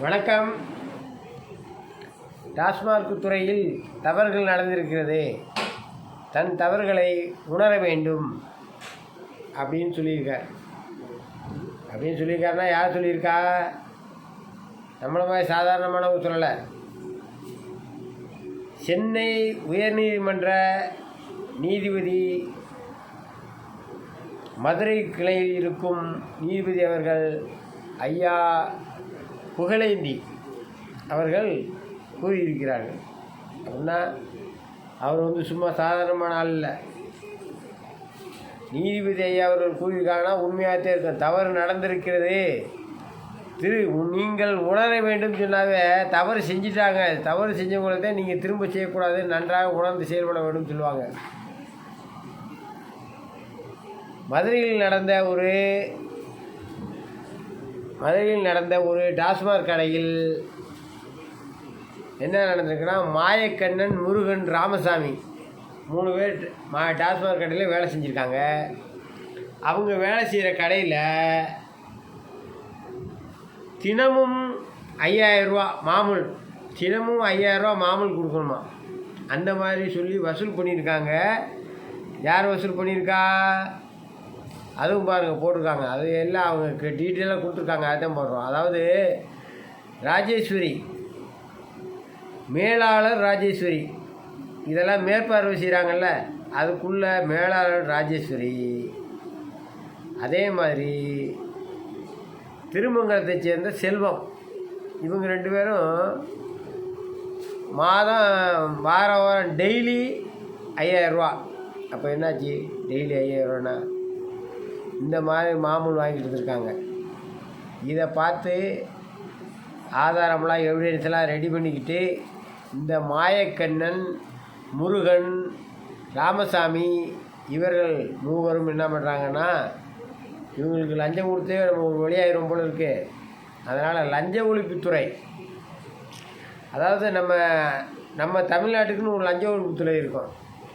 வணக்கம். டாஸ்மாக் துறையில் தவறுகள் நடந்திருக்கிறது. தன் தவறுகளை உணர வேண்டும் அப்படின்னு சொல்லியிருக்கார். அப்படின்னு சொல்லியிருக்காருன்னா யார் சொல்லியிருக்கா? நம்மளை மாதிரி சாதாரணமானவங்க சொல்லலை. சென்னை உயர்நீதிமன்ற நீதிபதி மதுரை கிளையில் இருக்கும் நீதிபதி அவர்கள் ஐயா புகழேந்தி அவர்கள் கூறியிருக்கிறார்கள். அப்படின்னா அவர் வந்து சும்மா சாதாரணமான ஆள் இல்லை. நீதிபதி ஐயா அவர்கள் கூறியிருக்காங்கன்னா உண்மையாகத்தே இருக்கும். தவறு நடந்திருக்கிறது. திரு நீங்கள் உணர வேண்டும் சொன்னாவே தவறு செஞ்சிட்டாங்க. தவறு செஞ்சவங்களை தான் நீங்கள் திரும்ப செய்யக்கூடாது. நன்றாக உணர்ந்து செயல்பட வேண்டும் சொல்லுவாங்க. மதுரையில் நடந்த ஒரு மதுரையில் நடந்த ஒரு டாஸ்மாக் கடையில் என்ன நடந்திருக்குன்னா மாயக்கண்ணன் முருகன் ராமசாமி மூணு பேர் மா டாஸ்மாக் கடையில் வேலை செஞ்சுருக்காங்க. அவங்க வேலை செய்கிற கடையில் தினமும் ஐயாயிரரூவா மாமூல் தினமும் ஐயாயிரரூவா மாமூல் கொடுக்கணுமா? அந்த மாதிரி சொல்லி வசூல் பண்ணியிருக்காங்க. யார் வசூல் பண்ணியிருக்கா? அதுவும் பாருங்கள் போட்டிருக்காங்க. அது எல்லாம் அவங்க டீட்டெயிலாக கொடுத்துருக்காங்க. அதுதான் போடுறோம். அதாவது ராஜேஸ்வரி மேலாளர் ராஜேஸ்வரி. இதெல்லாம் மேற்பார்வை செய்கிறாங்கல்ல அதுக்குள்ள மேலாளர் ராஜேஸ்வரி. அதே மாதிரி திருமங்கலத்தை சேர்ந்த செல்வம். இவங்க ரெண்டு பேரும் மாதம் வார வாரம் டெய்லி ஐயாயிரரூவா அப்போ என்னாச்சு? டெய்லி ஐயாயிரரூவானா இந்த மாதிரி மாமூல் வாங்கிட்டு இருந்திருக்காங்க இதை பார்த்து ஆதாரம்லாம் எவிடன்ஸ்லாம் ரெடி பண்ணிக்கிட்டு இந்த மாயக்கண்ணன் முருகன் ராமசாமி இவர்கள் மூவரும் என்ன பண்ணுறாங்கன்னா இவங்களுக்கு லஞ்சம் கொடுத்தே நம்ம ஒரு வழியாயிரும் போல இருக்குது அதனால் லஞ்ச ஒழிப்புத்துறை அதாவது நம்ம நம்ம தமிழ்நாட்டுக்குன்னு ஒரு லஞ்ச ஒழிப்புத்துறை இருக்கும்.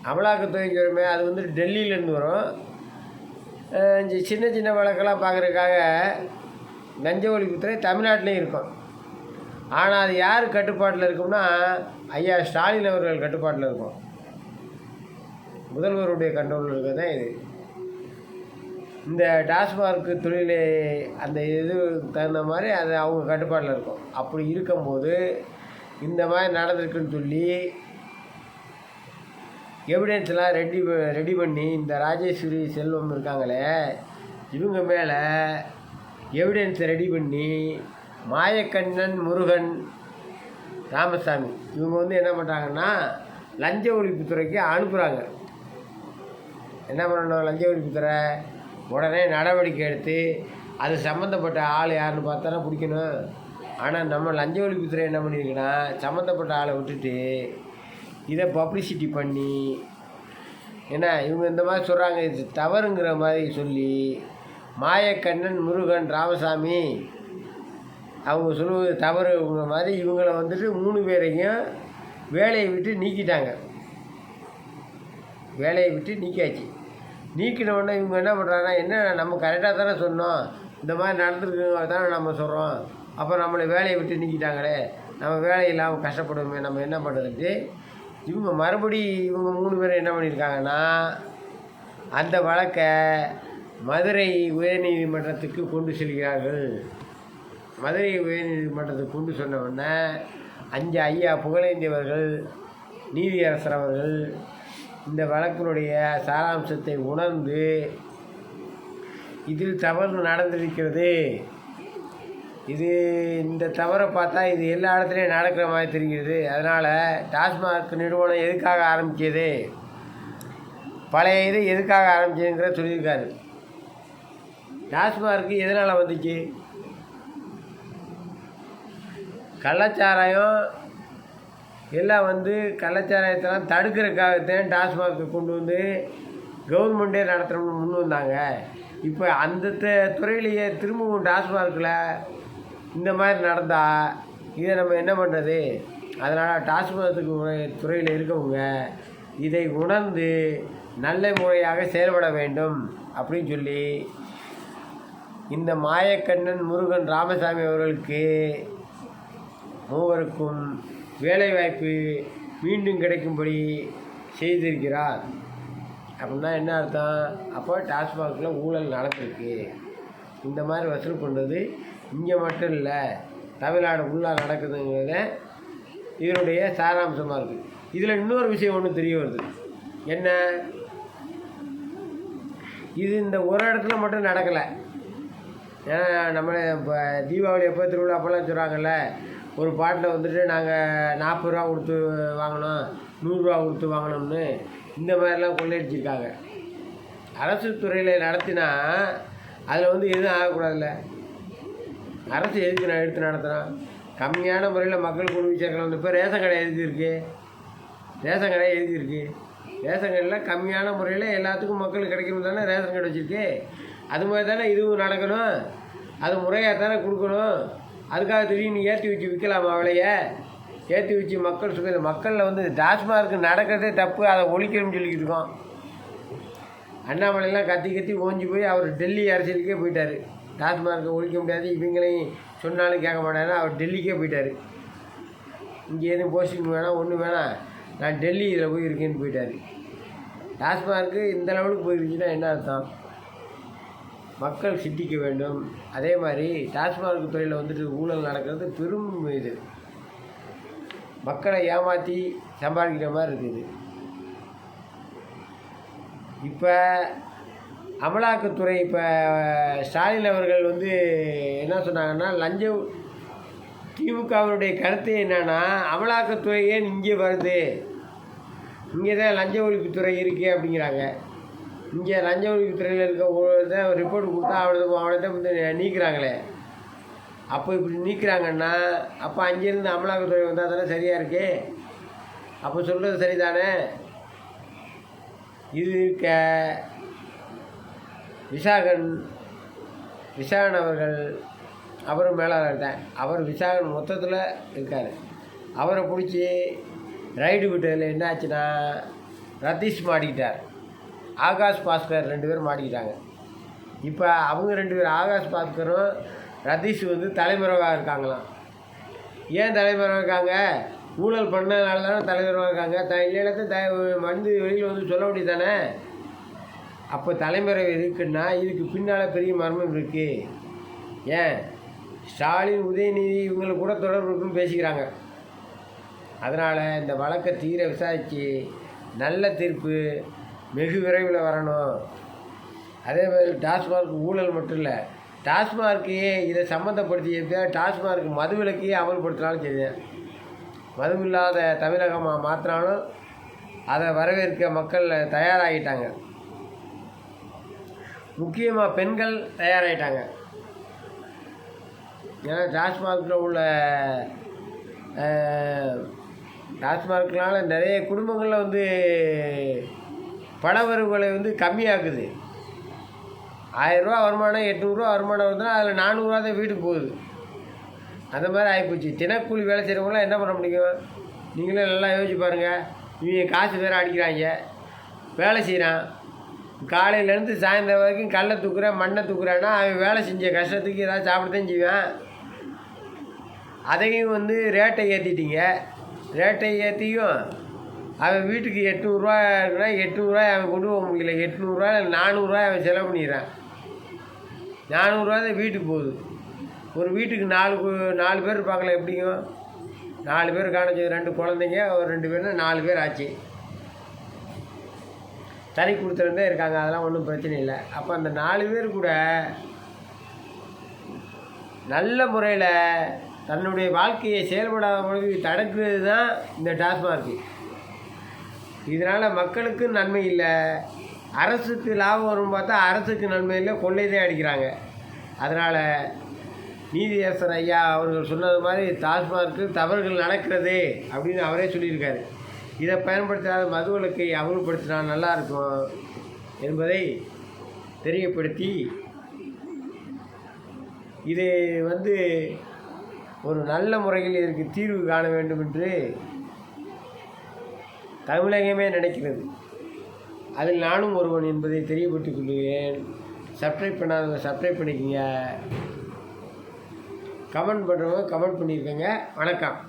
அமலாக்கத்துறைக்கு வருமே அது வந்து டெல்லியிலேருந்து வரும். இந்த சின்ன சின்ன வழக்கெல்லாம் பார்க்குறதுக்காக லஞ்ச ஒழிப்புத்துறை தமிழ்நாட்டிலையும் இருக்கும். ஆனால் அது யார் கட்டுப்பாட்டில் இருக்கும்னா ஐயா ஸ்டாலின் அவர்கள் கட்டுப்பாட்டில் இருக்கும். முதல்வருடைய கண்ட்ரோலில் இருக்க தான் இது. இந்த டாஸ்மார்க் தொழிலை அந்த இது தகுந்த மாதிரி அது அவங்க கட்டுப்பாட்டில் இருக்கும். அப்படி இருக்கும்போது இந்த மாதிரி நடந்திருக்குன்னு சொல்லி எவிடன்ஸ்லாம் ரெடி ரெடி பண்ணி இந்த ராஜேஸ்வரி செல்வம் இருக்காங்களே இவங்க மேலே எவிடன்ஸ் ரெடி பண்ணி மாயக்கண்ணன் முருகன் ராமசாமி இவங்க வந்து என்ன பண்ணுறாங்கன்னா லஞ்ச ஒழிப்புத்துறைக்கு அனுப்புகிறாங்க என்ன பண்ணணும்? லஞ்ச ஒழிப்புத்துறை உடனே நடவடிக்கை எடுத்து அது சம்மந்தப்பட்ட ஆள் யாருன்னு பார்த்தாலும் பிடிக்கணும். ஆனால் நம்ம லஞ்ச ஒழிப்புத்துறை என்ன பண்ணியிருக்குன்னா சம்மந்தப்பட்ட ஆளை விட்டுட்டு இதை பப்ளிசிட்டி பண்ணி என்ன இவங்க இந்த மாதிரி சொல்கிறாங்க இது தவறுங்கிற மாதிரி சொல்லி மாயக்கண்ணன் முருகன் ராமசாமி அவங்க சொல்லுவது தவறுங்கிற மாதிரி இவங்கள வந்துட்டு மூணு பேரையும் வேலையை விட்டு நீக்கிட்டாங்க. வேலையை விட்டு நீக்கியாச்சு. நீக்கின உடனே இவங்க என்ன பண்ணுறாங்கன்னா என்ன நம்ம கரெக்டாக தானே சொன்னோம். இந்த மாதிரி நடந்துருக்கு தானே நம்ம சொல்கிறோம் அப்போ நம்மளை வேலையை விட்டு நீக்கிட்டாங்களே. நம்ம வேலை இல்லாமல் கஷ்டப்படுவோமே நம்ம என்ன பண்ணுறது இவங்க மறுபடி இவங்க மூணு பேரும் என்ன பண்ணியிருக்காங்கன்னா அந்த வழக்கை மதுரை உயர்நீதிமன்றத்துக்கு கொண்டு செல்கிறார்கள். மதுரை உயர்நீதிமன்றத்துக்கு கொண்டு சொன்ன உடனே அஞ்சு ஐயா புகழேந்தியவர்கள் நீதியரசர் அவர்கள் இந்த வழக்கினுடைய சாராம்சத்தை உணர்ந்து இதில் தவறு நடந்திருக்கிறது. இது இந்த தவறை பார்த்தா இது எல்லா இடத்துலையும் நடக்கிற மாதிரி தெரிகிறது. அதனால் டாஸ்மாக் நிறுவனம் எதுக்காக ஆரம்பித்தது பழைய இது எதுக்காக ஆரம்பிச்சதுங்கிற சொல்லியிருக்காரு. டாஸ்மார்க்கு எதனால் வந்துச்சு? கள்ளச்சாராயம் எல்லாம் வந்து கள்ளச்சாராயத்தெல்லாம் தடுக்கிறதுக்காகத்தான் டாஸ்மார்க்கு கொண்டு வந்து கவர்மெண்ட்டே நடத்துகிறோம்னு முன் வந்தாங்க. இப்போ அந்த துறையிலேயே திரும்பவும் டாஸ்மார்க்கில் இந்த மாதிரி நடந்தால் இதை நம்ம என்ன பண்ணுறது அதனால் டாஸ்மாகத்துக்கு துறையில் இருக்கவங்க இதை உணர்ந்து நல்ல முறையாக செயல்பட வேண்டும் அப்படின்னு சொல்லி இந்த மாயக்கண்ணன் முருகன் ராமசாமி அவர்களுக்கு மூவருக்கும் வேலைவாய்ப்பு மீண்டும் கிடைக்கும்படி செய்திருக்கிறார். அப்படின்னா என்ன அர்த்தம்? அப்போ டாஸ்மாகில் ஊழல் நடந்திருக்கு. இந்த மாதிரி வசூல் பண்ணுறது இங்கே மட்டும் இல்லை தமிழ்நாடு ஃபுல்லாக நடக்குதுங்கிறத இதனுடைய சாராம்சமாக இருக்குது இதில் இன்னொரு விஷயம் ஒன்று தெரிய வருது. என்ன? இது இந்த ஒரு இடத்துல மட்டும் நடக்கலை. ஏன்னா நம்ம இப்போ தீபாவளி எப்போ திருவிழா அப்போல்லாம் சொல்கிறாங்கல்ல ஒரு பாட்டில் வந்துட்டு நாங்கள் நாற்பது ரூபா கொடுத்து வாங்கினோம் நூறுரூவா கொடுத்து வாங்கினோம்னு இந்த மாதிரிலாம் கொள்ளையடிச்சிருக்காங்க. அரசு துறையில் நடத்தினா அதில் வந்து எதுவும் ஆகக்கூடாதுல்ல. அரசு எதுக்கு நான் எடுத்து நடத்துகிறான் கம்மியான முறையில் மக்கள் கொண்டு போய் சேர்க்கலாம் இப்போ ரேஷன் கடை எழுதியிருக்கு ரேஷன் கடை எழுதியிருக்கு ரேஷன் கடையில் கம்மியான முறையில் எல்லாத்துக்கும் மக்களுக்கு கிடைக்கணும் தானே ரேஷன் கடை வச்சுருக்கு? அது மாதிரி தானே இதுவும் நடக்கணும். அது முறையாக தானே கொடுக்கணும். அதுக்காக திடீர்னு ஏற்றி வச்சு விற்கலாமா அவளைய ஏற்றி வச்சு மக்கள் சுக மக்களில் வந்து டாஸ்மார்க் நடக்கிறதே தப்பு. அதை ஒழிக்கணும்னு சொல்லிக்கிட்டு இருக்கோம். அண்ணாமலையெல்லாம் கத்தி கத்தி ஓஞ்சி போய் அவர் டெல்லி அரசியலுக்கே போயிட்டார். டாஸ்மார்க்கை ஒழிக்க முடியாது இவங்களையும் சொன்னாலும் கேட்க மாட்டாரு. அவர் டெல்லிக்கே போயிட்டார். இங்கே எதுவும் போஸ்டிங் வேணாம் ஒன்றும் வேணாம். நான் டெல்லி இதில் போய் இருக்கேன்னு போயிட்டார் டாஸ்மார்க்கு இந்த லெவலுக்கு போயிருச்சுன்னா என்ன அர்த்தம்? மக்கள் சிந்திக்க வேண்டும். அதே மாதிரி டாஸ்மார்க் துறையில் வந்துட்டு ஊழல் நடக்கிறது பெரும் இது. மக்களை ஏமாற்றி சம்பாதிக்கிற மாதிரி இருக்குது. இப்போ அமலாக்கத்துறை இப்போ ஸ்டாலின் அவர்கள் வந்து என்ன சொன்னாங்கன்னா லஞ்சம் திமுகவினுடைய கருத்து என்னென்னா அமலாக்கத்துறை ஏன் இங்கே வருது? இங்கே தான் லஞ்ச ஒழிப்புத்துறை இருக்குது அப்படிங்கிறாங்க. இங்கே லஞ்ச ஒழிப்புத்துறையில் இருக்க ஒரு தான் ரிப்போர்ட் கொடுத்தா அவனை அவனை தான் வந்து நீக்கிறாங்களே. அப்போ இப்படி நீக்குறாங்கன்னா அப்போ அங்கேருந்து அமலாக்கத்துறை வந்தால் தானே சரியாக இருக்கு? அப்போ சொல்கிறது சரிதானே? இது இருக்க விசாகன் விசாகன் அவர்கள் அவரும் மேலாளர் தான். அவர் விசாகன் மொத்தத்தில் இருக்கார். அவரை பிடிச்சி ரைடு விட்டதில் என்ன ஆச்சுன்னா ரதீஷ் மாட்டிக்கிட்டார். ஆகாஷ் பாஸ்கர் ரெண்டு பேரும் மாட்டிக்கிட்டாங்க. இப்போ அவங்க ரெண்டு பேர் ஆகாஷ் பாஸ்கரும் ரதீஷ் வந்து தலைமறைவாக இருக்காங்களாம். ஏன் தலைமறைவாக இருக்காங்க? ஊழல் பண்ணதுனால தானே தலைமறைவாக இருக்காங்க. த இல்லைன்னா த வந்து வெளியில் வந்து சொல்ல முடியுது தானே? அப்போ தலைமறைவு இருக்குன்னா இதுக்கு பின்னால் பெரிய மர்மம் இருக்குது ஏன்? ஸ்டாலின் உதயநிதி இவங்களுக்கு கூட தொடர்பு இருக்குன்னு பேசிக்கிறாங்க. அதனால் இந்த வழக்கை தீர விசாரித்து நல்ல தீர்ப்பு வெகு விரைவில் வரணும். அதே மாதிரி டாஸ்மார்க் ஊழல் மட்டும் இல்லை டாஸ்மார்க்கையே இதை சம்மந்தப்படுத்தி எப்படியா டாஸ்மார்க் மதுவிலக்கையே அமல்படுத்தினாலும் சரி மது இல்லாத தமிழகமாக மாற்றினாலும் அதை வரவேற்க மக்கள் தயாராகிட்டாங்க. முக்கியமாக பெண்கள் தயாராகிட்டாங்க ஏன்னா டாஸ்மார்க்கில் உள்ள டாஸ்மார்க்னால நிறைய குடும்பங்களில் வந்து பணவரவுகளை வந்து கம்மியாக்குது. ஆயிரரூவா வருமானம் எட்நூறுரூவா வருமானம் வருதுன்னா அதில் நானூறுரூவா தான் வீட்டுக்கு போகுது. அந்த மாதிரி ஆகிப்போச்சு தினக்கூலி வேலை செய்கிறவங்களாம் என்ன பண்ண முடியும்? நீங்களே நல்லா யோசிச்சு பாருங்கள் இவங்க காசு வேறு அடிக்கிறாங்க. வேலை செய்கிறான் காலையிலேருந்து சாயந்தரம் வரைக்கும் கல்லை தூக்குறேன் மண்ணை தூக்குறான்னா அவன் வேலை செஞ்ச கஷ்டத்துக்கு ஏதாவது சாப்பிடத்தான் செய்வேன். அதையும் வந்து ரேட்டை ஏற்றிட்டீங்க ரேட்டை ஏற்றியும் அவன் வீட்டுக்கு எட்நூறுரூவா இருக்குன்னா எட்நூறுரூவா அவன் கொண்டு போக முடியல. எட்நூறுரூவா நானூறுரூவா அவன் செலவு பண்ணிடுறான். நானூறுரூவா தான் வீட்டுக்கு போகுது. ஒரு வீட்டுக்கு நாலு கு- நாலு பேர் இருப்பாங்களே எப்படியும்? நாலு பேர் காணச்சு ரெண்டு குழந்தைங்க ஒரு ரெண்டு பேர்னா நாலு பேர் ஆச்சு. தனி கொடுத்துருந்தே இருக்காங்க அதெல்லாம் ஒன்றும் பிரச்சனை இல்லை. அப்போ அந்த நாலு பேர் கூட நல்ல முறையில் தன்னுடைய வாழ்க்கையை செயல்படாத பொழுது தடுக்கிறது தான் இந்த டாஸ்மார்க்கு இதனால் மக்களுக்கு நன்மை இல்லை அரசுக்கு லாபம் வரும்னு பார்த்தா அரசுக்கு நன்மை இல்லை கொள்ளை தான் அடிக்கிறாங்க. அதனால் நீதியரசர் ஐயா அவர்கள் சொன்னது மாதிரி டாஸ்மார்க்கு தவறுகள் நடக்கிறது அப்படின்னு அவரே சொல்லியிருக்காரு. இதை பயன்படுத்தாத மதுவிலக்கை அமல்படுத்தினா நல்லா இருக்கும் என்பதை தெரியப்படுத்தி இது வந்து ஒரு நல்ல முறையில் இதற்கு தீர்வு காண வேண்டும் என்று தமிழகமே நினைக்கிறது. அதில் நானும் ஒருவன் என்பதை தெரியப்பட்டுக் கொள்கிறேன். சப்ஸ்கிரைப் பண்ணாதவங்க சப்ஸ்கிரைப் பண்ணிக்கோங்க. கமெண்ட் பண்ணுறவங்க கமெண்ட் பண்ணியிருக்கேங்க. வணக்கம்.